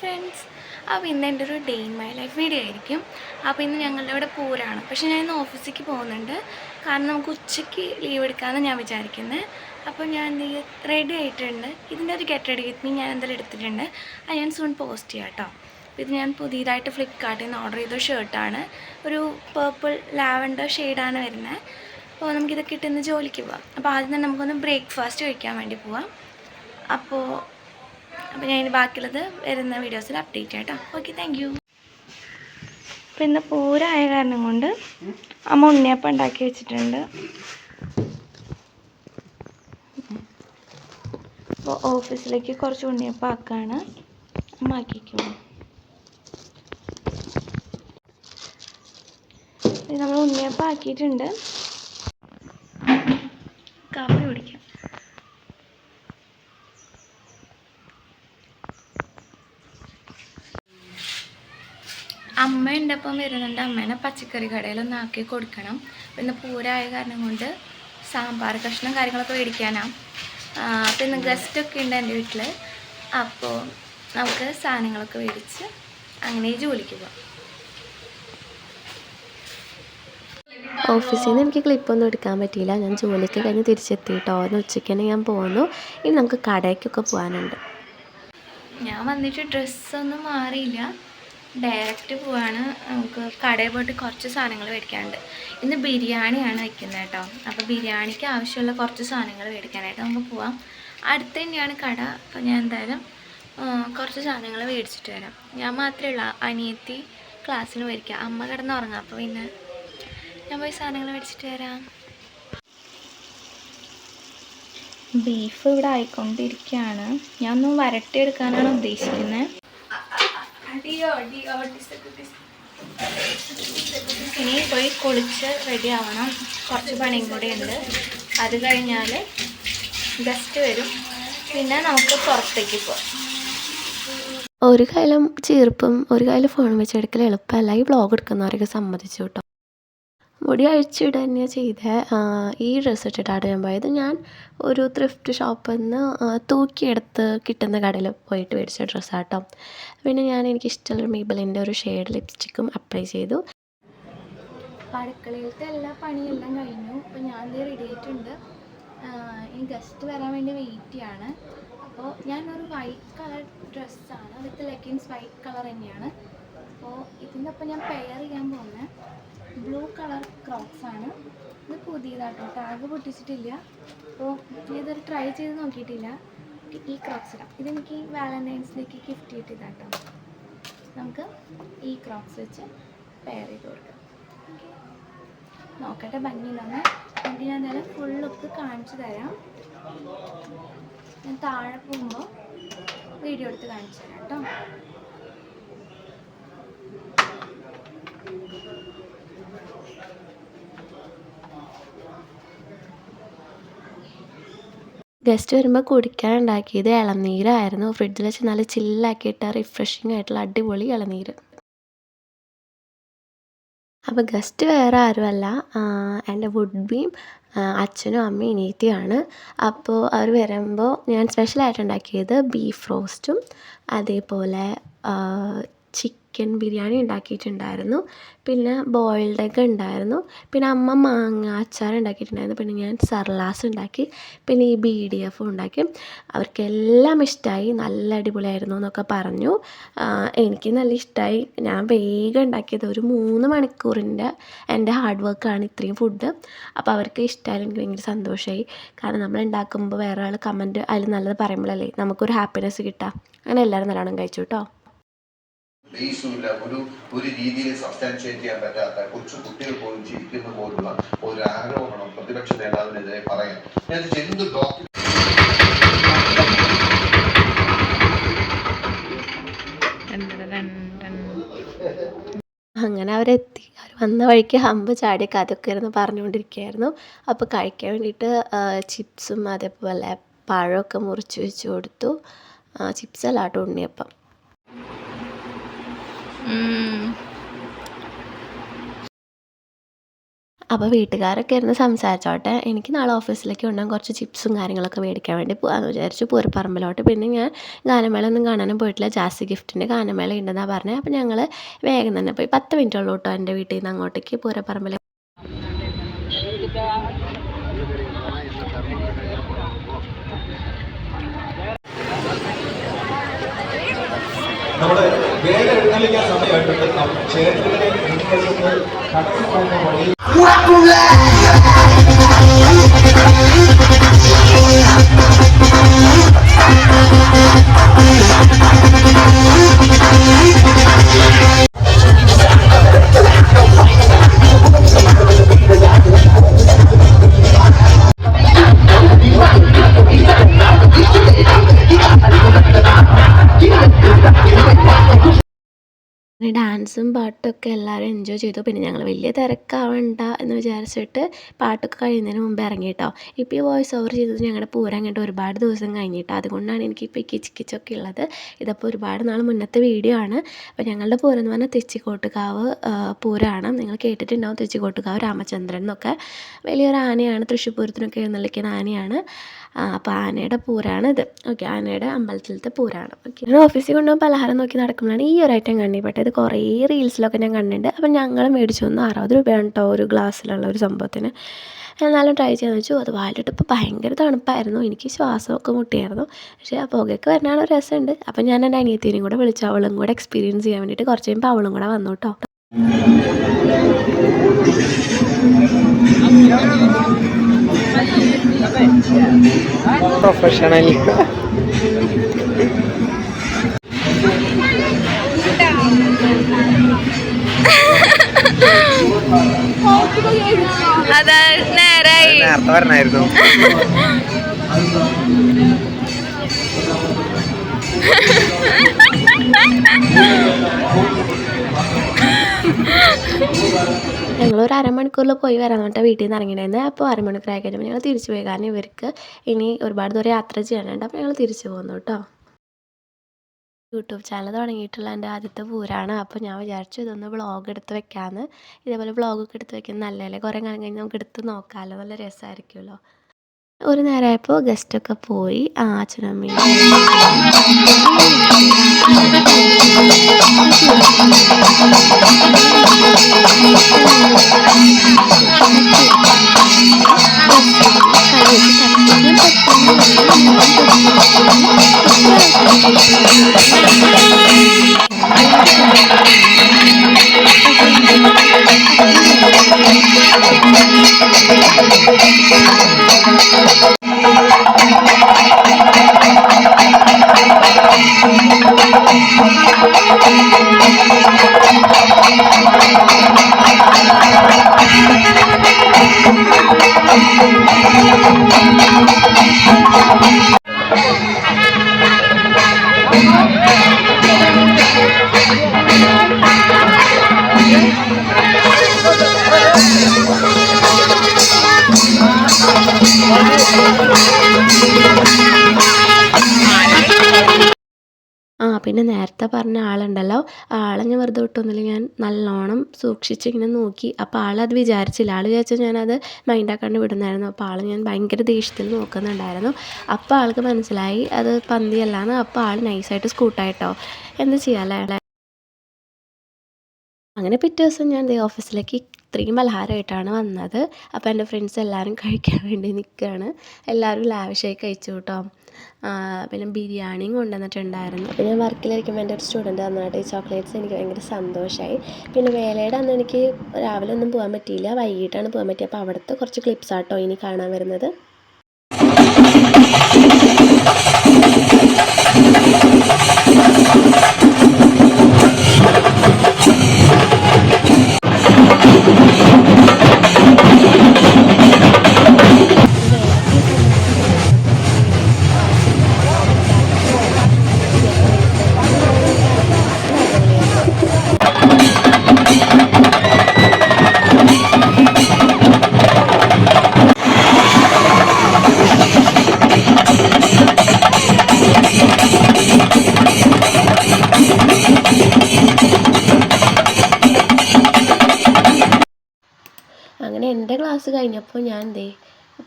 Friends അപ്പോൾ ഇന്ന് എന്റെ ഒരു day in my life video ആയിരിക്കും. അപ്പോൾ ഇന്ന് ഞങ്ങളുടെ ഇവിടെ പൂരാണ്. പക്ഷേ ഞാൻ ഇന്ന് ഓഫീസിലേക്ക് പോകുന്നുണ്ട്. കാരണം നമുക്ക് ഉച്ചയ്ക്ക് ലീവ് എടുക്കാമെന്ന് ഞാൻ വിചാരിക്കുന്നത് അപ്പോൾ ഞാൻ റെഡി ആയിട്ടുണ്ട്. ഇതിന്റെ ഒരു ഗെറ്റ് റെഡി വിത്ത് മീ ഞാൻ എന്തായാലും എടുത്തിട്ടുണ്ട്. അത് ഞാൻ സൂൺ പോസ്റ്റ് ചെയ്യാം കേട്ടോ. ഇത് ഞാൻ പുതിയതായിട്ട് ഫ്ലിപ്കാർട്ടിൽ നിന്ന് ഓർഡർ ചെയ്ത ഷർട്ടാണ് ഒരു പേർപ്പിൾ ലാവൻഡർ ഷെയ്ഡാണ് വരുന്നത് അപ്പോൾ നമുക്കിതൊക്കെ ഇട്ടിന്ന് ജോലിക്ക് പോവാം. അപ്പോൾ ആദ്യം തന്നെ നമുക്കൊന്ന് ബ്രേക്ക്ഫാസ്റ്റ് കഴിക്കാൻ വേണ്ടി പോവാം. അപ്പോൾ അപ്പോൾ ഞാൻ ഇനി ബാക്കിയുള്ളത് വരുന്ന വീഡിയോസിൽ അപ്ഡേറ്റ് ചെയ്യാം കേട്ടോ ഓക്കെ താങ്ക് യു അപ്പോൾ ഇന്ന് പൂരമായ കാരണം കൊണ്ട് അമ്മ ഉണ്ണിയപ്പം ഉണ്ടാക്കി വെച്ചിട്ടുണ്ട്. അപ്പോൾ ഓഫീസിലേക്ക് കുറച്ച് ഉണ്ണിയപ്പം ആക്കാണ്. അമ്മ ആക്കിക്കും നമ്മൾ ഉണ്ണിയപ്പം ആക്കിയിട്ടുണ്ട് കാപ്പി കുടിക്കാം അമ്മ എന്റെ ഒപ്പം വരുന്നുണ്ട്. അമ്മേനെ പച്ചക്കറി കടയിലൊന്ന് ആക്കി കൊടുക്കണം. പിന്നെ പൂരായ കാരണം കൊണ്ട് സാമ്പാർ കഷ്ണം കാര്യങ്ങളൊക്കെ മേടിക്കാനാണ് പിന്നെ ഗസ്റ്റൊക്കെ ഉണ്ട് എന്റെ വീട്ടിൽ അപ്പോൾ നമുക്ക് സാധനങ്ങളൊക്കെ മേടിച്ച് അങ്ങനെ ജോലിക്ക് പോകാം ഓഫീസിൽ നിന്ന് എനിക്ക് ക്ലിപ്പൊന്നും എടുക്കാൻ പറ്റിയില്ല. ഞാൻ ജോലിക്ക് കഴിഞ്ഞ് തിരിച്ചെത്തി കേട്ടോ എന്ന് ഉച്ചയ്ക്ക് തന്നെ ഞാൻ പോന്നു. ഇനി നമുക്ക് കടയ്ക്കൊക്കെ പോകാനുണ്ട് ഞാൻ വന്നിട്ട് ഡ്രസ്സൊന്നും മാറിയില്ല. ഡയറക്റ്റ് പോവാണ്. നമുക്ക് കടയിൽ പോയിട്ട് കുറച്ച് സാധനങ്ങൾ മേടിക്കാനുണ്ട്. ഇന്ന് ബിരിയാണിയാണ് വയ്ക്കുന്നത് കേട്ടോ. അപ്പോൾ ബിരിയാണിക്ക് ആവശ്യമുള്ള കുറച്ച് സാധനങ്ങൾ മേടിക്കാനായിട്ട് നമുക്ക് പോവാം. അടുത്ത് തന്നെയാണ് കട. അപ്പോൾ ഞാൻ എന്തായാലും കുറച്ച് സാധനങ്ങൾ മേടിച്ചിട്ട് വരാം. ഞാൻ മാത്രമേ ഉള്ളൂ അനിയത്തി ക്ലാസ്സിന് മേടിക്കുക അമ്മ കിടന്ന് ഉറങ്ങാം. അപ്പോൾ പിന്നെ ഞാൻ പോയി സാധനങ്ങൾ മേടിച്ചിട്ട് വരാം. ബീഫ് ഇവിടെ ആയിക്കൊണ്ടിരിക്കുകയാണ്. ഞാൻ ഒന്ന് വരട്ടിയെടുക്കാനാണ് ഉദ്ദേശിക്കുന്നത്. ഇനി പോയി കുളിച്ച് റെഡി ആവണം. കുറച്ച് പണിയും കൂടെ ഉണ്ട്. അത് കഴിഞ്ഞാൽ ഗസ്റ്റ് വരും. പിന്നെ നമുക്ക് പുറത്തേക്ക് പോവാം. ഒരു കാലം ചീർപ്പും ഒരു കാലം ഫോൺ വെച്ചെടുക്കൽ എളുപ്പമല്ല. ഈ വ്ളോഗ് എടുക്കുന്നവരൊക്കെ സമ്മതിച്ചു കേട്ടോ. മുടി അഴിച്ചിടുക തന്നെയാണ് ചെയ്തത് ഈ ഡ്രസ്സ് ഇട്ടിട്ടാണ് ഞാൻ പോയത്. ഞാൻ ഒരു ത്രിഫ്റ്റ് ഷോപ്പിൽ നിന്ന് തൂക്കിയെടുത്ത് കിട്ടുന്ന കടയിൽ പോയിട്ട് മേടിച്ച ഡ്രസ്സാട്ടോ പിന്നെ ഞാൻ എനിക്ക് ഇഷ്ടമുള്ള മീബലിന്റെ ഒരു ഷെയ്ഡ് ലിപ്സ്റ്റിക്കും അപ്ലൈ ചെയ്തു. അടുക്കളയിലത്തെ എല്ലാ പണിയെല്ലാം കഴിഞ്ഞു. അപ്പോൾ ഞാൻ ഇത് റെഡി ആയിട്ടുണ്ട്. ഈ ഗസ്റ്റ് വരാൻ വേണ്ടി വെയിറ്റ് ചെയ്യാണ്. അപ്പോൾ ഞാനൊരു വൈറ്റ് കളർ ഡ്രസ്സാണ് വിത്ത് ലെഗിൻസ് വൈറ്റ് കളർ തന്നെയാണ്. അപ്പോൾ ഇതിന്റെ ഒപ്പം ഞാൻ പെയർ ചെയ്യാൻ പോകുന്നത് ബ്ലൂ കളർ ക്രോക്സ് ആണ്. ഇത് പുതിയതാട്ടോ. ടാഗ് പൊട്ടിച്ചിട്ടില്ല. അപ്പോൾ ഇതൊരു ട്രൈ ചെയ്ത് നോക്കിയിട്ടില്ല. ഈ ക്രോക്സ് ഇടാം. ഇതെനിക്ക് വാലന്റൈൻസ് ഡേക്ക് ഗിഫ്റ്റ് കിട്ടിയതാട്ടോ നമുക്ക് ഈ ക്രോക്സ് വെച്ച് പെയർ ചെയ്ത് കൊടുക്കാം. നോക്കട്ടെ ഭംഗിയിലൊന്ന് എനിക്ക് ഞാൻ എന്തായാലും ഫുൾ ലുക്ക് കാണിച്ചു തരാം. ഞാൻ താഴെ പോകുമ്പോൾ വീഡിയോ എടുത്ത് കാണിച്ചു തരാം കേട്ടോ. ഗസ്റ്റ് വരുമ്പോൾ കുടിക്കാൻ ഉണ്ടാക്കിയത് ഇളനീരായിരുന്നു. ഫ്രിഡ്ജിൽ വെച്ച് നല്ല ചില്ലാക്കിയിട്ട് റിഫ്രഷിങ് ആയിട്ടുള്ള അടിപൊളി ഇളനീര്. അപ്പോൾ ഗസ്റ്റ് വേറെ ആരുമല്ല. എന്റെ വുഡ് ബീം അച്ഛനും അമ്മയും അനിയത്തിയാണ് അപ്പോൾ അവർ വരുമ്പോൾ ഞാൻ സ്പെഷ്യലായിട്ട് ഉണ്ടാക്കിയത് ബീഫ് റോസ്റ്റും അതേപോലെ ചിക്കൻ ബിരിയാണി ഉണ്ടാക്കിയിട്ടുണ്ടായിരുന്നു. പിന്നെ ബോയിൽഡ് എഗ്ഗ് ഉണ്ടായിരുന്നു. പിന്നെ അമ്മ മാങ്ങ അച്ചാർ ഉണ്ടാക്കിയിട്ടുണ്ടായിരുന്നു. പിന്നെ ഞാൻ സർലാസ് ഉണ്ടാക്കി. പിന്നെ ഈ ബി ഡി എഫും ഉണ്ടാക്കി. അവർക്കെല്ലാം ഇഷ്ടമായി നല്ല അടിപൊളിയായിരുന്നു എന്നൊക്കെ പറഞ്ഞു. എനിക്ക് നല്ല ഇഷ്ടമായി ഞാൻ വേഗം ഉണ്ടാക്കിയത് ഒരു മൂന്ന് മണിക്കൂറിന്റെ എന്റെ ഹാർഡ് വർക്കാണ് ഇത്രയും ഫുഡ് അപ്പോൾ അവർക്ക് ഇഷ്ടമായാലും എനിക്ക് ഭയങ്കര സന്തോഷമായി. കാരണം നമ്മൾ ഉണ്ടാക്കുമ്പോൾ വേറെ ആൾ കമന്റ് അതിൽ നല്ലത് പറയുമ്പോഴല്ലേ നമുക്കൊരു ഹാപ്പിനെസ് കിട്ടുക. അങ്ങനെ എല്ലാവരും നല്ലോണം കഴിച്ചു കേട്ടോ. ബേസുമില്ല ഒരു ഒരു രീതിയിൽ സബ്സ്റ്റാൻഷിയേറ്റ് ചെയ്യാൻ പറ്റാത്ത കൊച്ചു കുട്ടികൾ പോലും ചിരിക്കുന്ന പോലുള്ള ഒരു ആരോപണം പ്രതിപക്ഷ നേതാവിനെതിരെ പറയാം. ഞാൻ എന്ത് ഡോക്ടർ അങ്ങനെ അവരെത്തി. അവർ വന്ന വഴിക്ക് ഹമ്പ് ചാടിയ കഥയൊക്കെ ഇരുന്ന് പറഞ്ഞുകൊണ്ടിരിക്കുകയായിരുന്നു. അപ്പോൾ കഴിക്കാൻ വേണ്ടിയിട്ട് ചിപ്സും അതേപോലെ പഴമൊക്കെ മുറിച്ച് വെച്ച് കൊടുത്തു. ചിപ്സ് അല്ലാട്ടോ ഉണ്ണിയപ്പം. അപ്പോൾ വീട്ടുകാരൊക്കെ ഇരുന്ന് സംസാരിച്ചോട്ടെ. എനിക്ക് നാളെ ഓഫീസിലേക്ക് കൊണ്ടുപോകാൻ കുറച്ച് ചിപ്സും കാര്യങ്ങളൊക്കെ മേടിക്കാൻ വേണ്ടി പോകാമെന്ന് വിചാരിച്ചു. പൂരപ്പറമ്പിലോട്ട്. പിന്നെ ഞാൻ ഗാനമേള ഒന്നും കാണാനും പോയിട്ടില്ല. ജാസി ഗിഫ്റ്റിന്റെ ഗാനമേള ഉണ്ടെന്നാണ് പറഞ്ഞത് അപ്പോൾ ഞങ്ങൾ വേഗം തന്നെ പോയി. പത്ത് മിനിറ്റ് ഉള്ളൂ കേട്ടോ എന്റെ വീട്ടിൽ നിന്ന് അങ്ങോട്ടേക്ക് പൂരപ്പറമ്പിൽ നമ്മുടെ ಬೇರೆ ಉಣ್ಣಲಿಕ್ಕೆ ಸಮಯ ಬಿಟ್ಟು ನಾವು ಕ್ಷೇತ್ರದಲ್ಲಿ ಕಡಿಮೆ ಮಾಡ್ಕೊಂಡು ഡാൻസും പാട്ടൊക്കെ എല്ലാവരും എൻജോയ് ചെയ്തു. പിന്നെ ഞങ്ങൾ വലിയ തിരക്കാവണ്ട എന്ന് വിചാരിച്ചിട്ട് പാട്ടൊക്കെ കഴിയുന്നതിന് മുമ്പ് ഇറങ്ങി കേട്ടോ ഇപ്പോൾ ഈ വോയിസ് ഓവർ ചെയ്തത് ഞങ്ങളുടെ പൂരം അങ്ങോട്ട് ഒരുപാട് ദിവസം കഴിഞ്ഞിട്ട്. അതുകൊണ്ടാണ് എനിക്കിപ്പോൾ ഈ കിച്ച് കിച്ചൊക്കെ ഉള്ളത്. ഇതപ്പോൾ ഒരുപാട് നാൾ മുന്നത്തെ വീഡിയോ ആണ്. അപ്പോൾ ഞങ്ങളുടെ പൂരം എന്ന് പറഞ്ഞാൽ തെച്ചിക്കോട്ടുകാവ് പൂരമാണ് നിങ്ങൾ കേട്ടിട്ടുണ്ടാവും തെച്ചിക്കോട്ടുകാവ് രാമചന്ദ്രൻ എന്നൊക്കെ. വലിയൊരു ആനയാണ് തൃശ്ശൂർ പൂരത്തിനൊക്കെ എഴുന്നള്ളിക്കുന്ന ആനയാണ്. അപ്പോൾ ആനയുടെ പൂരാണ് ഇത് ഓക്കെ ആനയുടെ അമ്പലത്തിലത്തെ പൂരാണ്. ഓക്കെ ഞാൻ ഓഫീസിൽ കൊണ്ടുപോകുമ്പോൾ പലഹാരം നോക്കി നടക്കുമ്പോഴാണ് ഈ ഒരു ഐറ്റം കണ്ടിപ്പെട്ടത്. ഇത് കുറേ റീൽസിലൊക്കെ ഞാൻ കണ്ടിട്ടുണ്ട്. അപ്പം ഞങ്ങൾ മേടിച്ചു വന്നു അറുപത് രൂപയാണ് കേട്ടോ ഒരു ഗ്ലാസ്സിലുള്ള ഒരു സംഭവത്തിന്. എന്നാലും ട്രൈ ചെയ്യാന്ന് വെച്ചു. അത് വായിലിട്ടപ്പോൾ ഭയങ്കര തണുപ്പായിരുന്നു. എനിക്ക് ശ്വാസമൊക്കെ മുട്ടിയായിരുന്നു. പക്ഷേ ആ പുകയൊക്കെ ഒരു രസമുണ്ട്. അപ്പം ഞാൻ എന്റെ അനിയത്തിനെയും കൂടെ വിളിച്ചു. അവളും കൂടെ എക്സ്പീരിയൻസ് ചെയ്യാൻ വേണ്ടിയിട്ട് കുറച്ച് കഴിയുമ്പോൾ അവളും കൂടെ വന്നു കേട്ടോ പ്രൊഫഷണൽ അതാ നേരായി. നേരത്തെ പറഞ്ഞായിരുന്നു ഞങ്ങൾ ഒരു അരമണിക്കൂറിൽ പോയി വരാൻ പറഞ്ഞിട്ട് വീട്ടിൽ നിന്ന് ഇറങ്ങിയിട്ടുണ്ടായിരുന്നു അപ്പോൾ അരമണിക്കൂർ ആയി കഴിഞ്ഞപ്പോൾ ഞങ്ങൾ തിരിച്ചു പോയി. കാരണം ഇവർക്ക് ഇനി ഒരുപാട് ദൂരം യാത്ര ചെയ്യാനുണ്ട്. അപ്പോൾ ഞങ്ങൾ തിരിച്ചു പോകുന്നു കേട്ടോ യൂട്യൂബ് ചാനൽ തുടങ്ങിയിട്ടുള്ള എന്റെ ആദ്യത്തെ പൂരാണ്. അപ്പോൾ ഞാൻ വിചാരിച്ചു ഇതൊന്ന് വ്ളോഗ് എടുത്ത് വെക്കാമെന്ന് ഇതേപോലെ വ്ളോഗൊക്കെ എടുത്ത് വെക്കുന്നത് നല്ലതല്ലേ? കുറേ കാലം കഴിഞ്ഞ് നമുക്ക് എടുത്ത് നോക്കാമല്ലോ നല്ല രസമായിരിക്കുമല്ലോ ഒരു നേരമായപ്പോൾ ഗസ്റ്റൊക്കെ പോയി ആ അച്ഛനും അമ്മയും ആ നേരത്തെ പറഞ്ഞ ആളുണ്ടല്ലോ. ആ ആളെ ഞാൻ വെറുതെ വിട്ടൊന്നുമില്ല. ഞാൻ നല്ലോണം സൂക്ഷിച്ച് ഇങ്ങനെ നോക്കി. അപ്പോൾ ആളത് വിചാരിച്ചില്ല. ആൾ വിചാരിച്ചാൽ ഞാനത് മൈൻഡാക്കാണ്ട് വിടുന്നായിരുന്നു. അപ്പോൾ ആൾ ഞാൻ ഭയങ്കര ദേഷ്യത്തിൽ നോക്കുന്നുണ്ടായിരുന്നു. അപ്പോൾ ആൾക്ക് മനസ്സിലായി. അത് പന്തിയല്ലാന്ന്. അപ്പോൾ ആൾ നൈസായിട്ട് സ്കൂട്ടായിട്ടോ എന്ത് ചെയ്യാല്ലേ അങ്ങനെ പിറ്റേ ദിവസം ഞാൻ ദേ ഓഫീസിലേക്ക് ഇത്രയും പലഹാരമായിട്ടാണ് വന്നത്. അപ്പോൾ എന്റെ ഫ്രണ്ട്സ് എല്ലാവരും കഴിക്കാൻ വേണ്ടി നിൽക്കുകയാണ് എല്ലാവരും ലാവിഷായി കഴിച്ചു കേട്ടോ പിന്നെ ബിരിയാണിയും കൊണ്ടുവന്നിട്ടുണ്ടായിരുന്നു. പിന്നെ വർക്കിലിരിക്കുമ്പോൾ എന്റെ ഒരു സ്റ്റുഡന്റ് വന്നിട്ട് ഈ ചോക്ലേറ്റ്സ് എനിക്ക് ഭയങ്കര സന്തോഷമായി പിന്നെ വേലയുടെ അന്ന് എനിക്ക് രാവിലെ ഒന്നും പോകാൻ പറ്റിയില്ല. വൈകിട്ടാണ് പോകാൻ പറ്റിയത് അപ്പോൾ അവിടുത്തെ കുറച്ച് ക്ലിപ്സാട്ടോ ഇനി കാണാൻ വരുന്നത്. ക്ലാസ് കഴിഞ്ഞപ്പോൾ ഞാൻ ദേ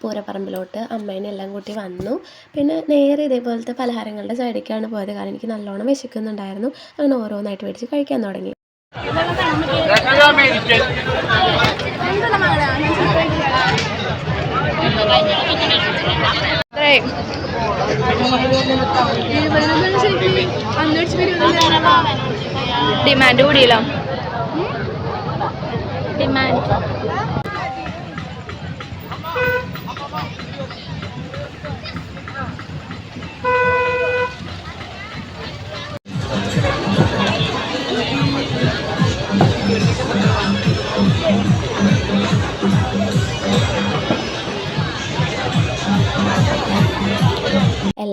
പൂരപ്പറമ്പിലോട്ട് അമ്മേനെ എല്ലാം കൂട്ടി വന്നു. പിന്നെ നേരെ ഇതേപോലത്തെ പലഹാരങ്ങളുടെ സൈഡിലേക്കാണ് പോയത്. കാരണം എനിക്ക് നല്ലോണം വിശക്കുന്നുണ്ടായിരുന്നു. അങ്ങനെ ഓരോന്നായിട്ട് മേടിച്ച് കഴിക്കാൻ തുടങ്ങി. ഡിമാൻഡ് കൂടിയല്ലോ. ഡിമാൻഡ്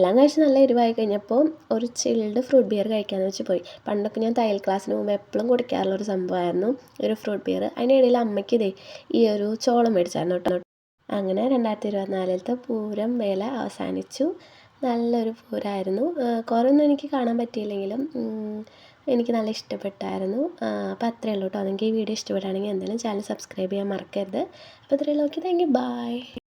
എല്ലാം കഴിച്ച് നല്ല എരിവായി കഴിഞ്ഞപ്പോൾ ഒരു ചിൽഡ് ഫ്രൂട്ട് ബിയർ കഴിക്കാമെന്ന് വെച്ച് പോയി. പണ്ടൊക്കെ ഞാൻ തയ്യൽ ക്ലാസ്സിന് മുമ്പ് എപ്പോഴും കുടിക്കാറുള്ള ഒരു സംഭവമായിരുന്നു ഒരു ഫ്രൂട്ട് ബിയർ അതിനിടയിൽ അമ്മയ്ക്ക് ഇതേ ഈ ഒരു ചോളം മേടിച്ചായിരുന്നു കേട്ടോ. അങ്ങനെ രണ്ടായിരത്തി ഇരുപത്തിനാലിലത്തെ പൂരം വേല അവസാനിച്ചു. നല്ലൊരു പൂരമായിരുന്നു. കുറേ ഒന്നും എനിക്ക് കാണാൻ പറ്റിയില്ലെങ്കിലും എനിക്ക് നല്ല ഇഷ്ടപ്പെട്ടായിരുന്നു. അപ്പോൾ അത്രയേ ഉള്ളൂ കേട്ടോ. നിങ്ങൾക്ക് ഈ വീഡിയോ ഇഷ്ടപ്പെടുകയാണെങ്കിൽ എന്തായാലും ചാനൽ സബ്സ്ക്രൈബ് ചെയ്യാൻ മറക്കരുത്. അപ്പോൾ അത്രയേ ഉള്ളൂ. Okay thank you by